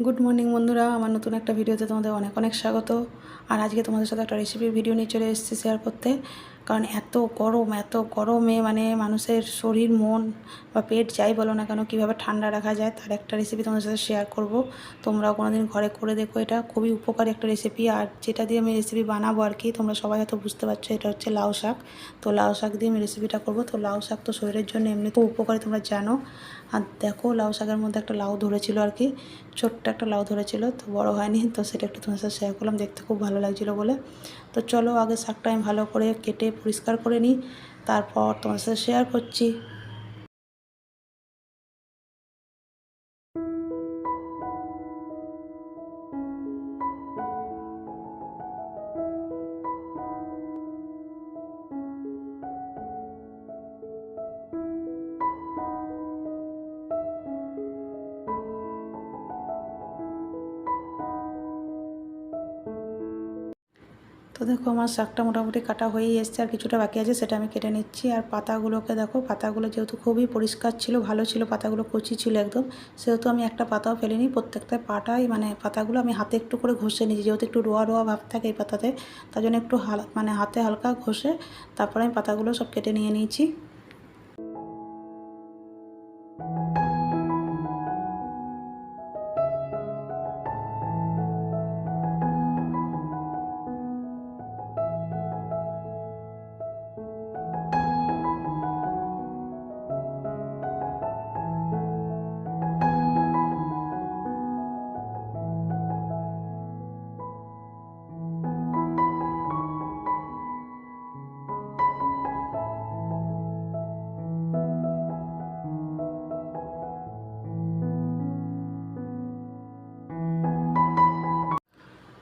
Good morning বন্ধুরা। আমার নতুন একটা ভিডিওতে তোমাদের অনেক অনেক স্বাগত। আর আজকে তোমাদের সাথে একটা রেসিপির ভিডিও নিয়ে চলে এসেছি শেয়ার করতে। কারণ এত গরম, এত গরমে মানে মানুষের শরীর, মন বা পেট যাই বলো না কেন, কীভাবে ঠান্ডা রাখা যায় তার একটা রেসিপি তোমাদের সাথে শেয়ার করব। তোমরাও কোনো দিন ঘরে করে দেখো এটা, খুবই উপকারী একটা রেসিপি আর যেটা দিয়ে আমি রেসিপি বানাবো আর কি, তোমরা সবাই হয়তো বুঝতে পারছ এটা হচ্ছে লাউ শাক। তো লাউ শাক দিয়ে আমি রেসিপিটা করব। তো লাউ শাক তো শরীরের জন্য এমনি এমনিতেও উপকারী, তোমরা জানো। আর দেখো লাউ শাকের মধ্যে একটা লাউ ধরেছিল আর কি, ছোট্ট একটা লাউ ধরেছিল, তো বড় হয়নি, তো সেটা একটু তোমার সাথে শেয়ার করলাম, দেখতে খুব ভালো লাগছিল বলে। তো চলো আগে শাকটা আমি ভালো করে কেটে পরিষ্কার করে নিই তারপর তোমার সাথে শেয়ার করছি। তো দেখো আমার শাকটা মোটামুটি কাটা হয়েই এসছে, আর কিছুটা বাকি আছে সেটা আমি কেটে নিচ্ছি। আর পাতাগুলোকে দেখো, পাতাগুলো যেহেতু খুবই পরিষ্কার ছিল, ভালো ছিল, পাতাগুলো কচি ছিল একদম, সেহেতু আমি একটা পাতাও ফেলিনি। প্রত্যেকটা পাটাই মানে পাতাগুলো আমি হাতে একটু করে ঘষে নিয়েছি, যেহেতু একটু রোয়া রোয়া ভাব থাকে এই পাতাতে, তার জন্য একটু হাল মানে হাতে হালকা ঘষে তারপরে আমি পাতাগুলো সব কেটে নিয়ে নিয়েছি।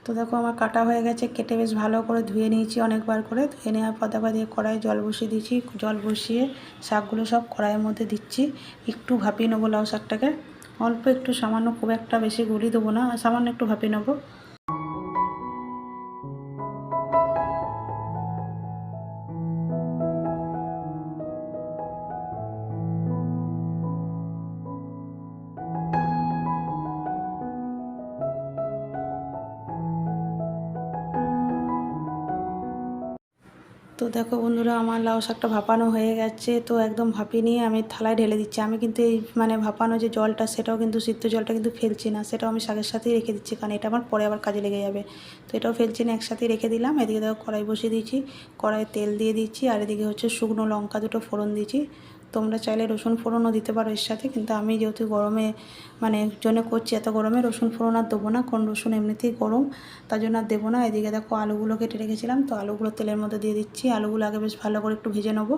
তো দেখো আমার কাটা হয়ে গেছে, কেটে বেশ ভালো করে ধুয়ে নিয়েছি অনেকবার করে। ধুয়ে নেওয়ার পর পা দিয়ে কড়াই জল বসিয়ে দিয়েছি, জল বসিয়ে শাকগুলো সব কড়াইয়ের মধ্যে দিচ্ছি। একটু ভাপিয়ে নেব লাউ শাকটাকে, অল্প একটু, সামান্য খুব একটা বেশি গুলি দেবো না, সামান্য একটু ভাপিয়ে নেব। তো দেখো বন্ধুরা, আমার লাউ শাকটা ভাপানো হয়ে গেছে, তো একদম ভাপিয়ে নিয়ে আমি থালায় ঢেলে দিচ্ছি। আমি কিন্তু এই মানে ভাপানো যে জলটা, সেটাও কিন্তু সিদ্ধ জলটা কিন্তু ফেলছি না, সেটাও আমি শাকের সাথেই রেখে দিচ্ছি, কারণ এটা আমার পরে আবার কাজে লেগে যাবে। তো এটাও ফেলছি না, একসাথেই রেখে দিলাম। এদিকে দেখো কড়াই বসিয়ে দিয়েছি, কড়াইয়ে তেল দিয়ে দিচ্ছি, আর এদিকে হচ্ছে শুকনো লঙ্কা দুটো ফোড়ন দিয়েছি। তোমরা চাইলে রসুন ফোড়নও দিতে পারো এর সাথে, কিন্তু আমি যেহেতু গরমে মানে জন্য করছি এত গরমে, রসুন ফোড়ন আর দেবো না কোন রসুন এমনিতেই গরম, তার জন্য আর দেবো না। এদিকে দেখো আলুগুলো কেটে রেখেছিলাম, তো আলুগুলো তেলের মধ্যে দিয়ে দিচ্ছি। আলুগুলো আগে বেশ ভালো করে একটু ভেজে নেব।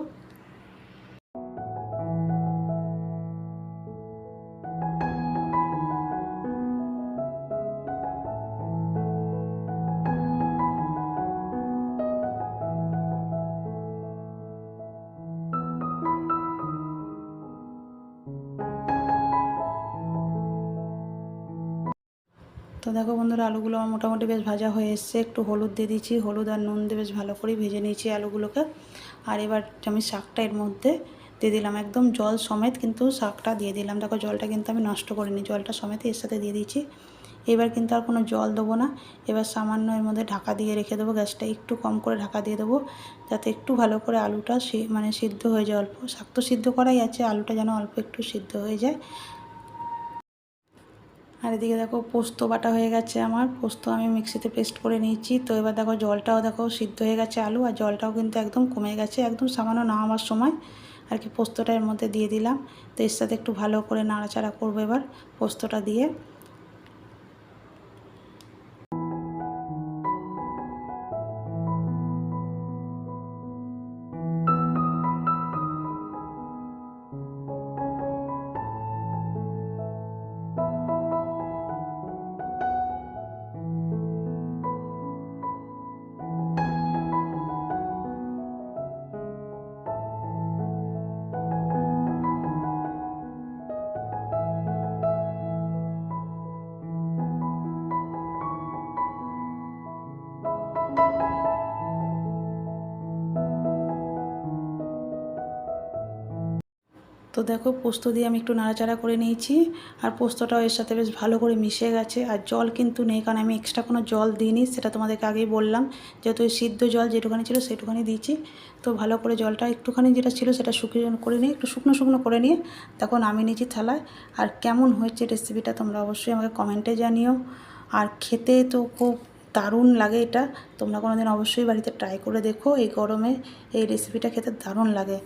তো দেখো বন্ধুরা, আলুগুলো আমার মোটামুটি বেশ ভাজা হয়ে এসছে। একটু হলুদ দিয়ে দিয়েছি, হলুদ আর নুন দিয়ে বেশ ভালো করে ভেজে নিয়েছি আলুগুলোকে। আর এবার আমি শাকটা এর মধ্যে দিয়ে দিলাম, একদম জল সমেত কিন্তু শাকটা দিয়ে দিলাম। দেখো জলটা কিন্তু আমি নষ্ট করিনি, জলটা সমেত এর সাথে দিয়ে দিয়েছি। এবার কিন্তু আর কোনো জল দেবো না। এবার সামান্য এর মধ্যে ঢাকা দিয়ে রেখে দেবো, গ্যাসটা একটু কম করে ঢাকা দিয়ে দেবো। যাতে একটু ভালো করে আলুটা মানে সিদ্ধ হয়ে যায় অল্প। শাক তো সিদ্ধ করাই আছে, আলুটা যেন অল্প একটু সিদ্ধ হয়ে যায়। আর এদিকে দেখো পোস্ত বাটা হয়ে গেছে আমার। পোস্ত আমি মিক্সিতে পেস্ট করে নিয়েছি। তো এবার দেখো জলটাও দেখো সিদ্ধ হয়ে গেছে আলু আর জলটাও কিন্তু একদম কমে গেছে, একদম সামান্য নামাবার সময়। আর কি পোস্তটা এর মধ্যে দিয়ে দিলাম। তো এর সাথে একটু ভালো করে নাড়াচাড়া করব এবার পোস্তটা দিয়ে। দেখো পোস্ত দিয়ে আমি একটু নাড়াচাড়া করে নিয়েছি আর পোস্তটাও এর সাথে বেশ ভালো করে মিশে গেছে আর জল কিন্তু নেই, কারণ আমি এক্সট্রা কোনো জল দিইনি, সেটা তোমাদেরকে আগেই বললাম। যেহেতু সিদ্ধ জল যেটুখানি ছিল সেটুখানি দিয়েছি। তো ভালো করে জলটা একটুখানি যেটা ছিল সেটা শুকিয়ে করে নিয়ে, একটু শুকনো শুকনো করে নিয়ে তখন আমি নিয়েছি থালায়। আর কেমন হয়েছে রেসিপিটা তোমরা অবশ্যই আমাকে কমেন্টে জানিও। আর খেতে তো খুব দারুণ লাগে এটা, তোমরা কোনো দিন অবশ্যই বাড়িতে ট্রাই করে দেখো, এই গরমে এই রেসিপিটা খেতে দারুণ লাগে।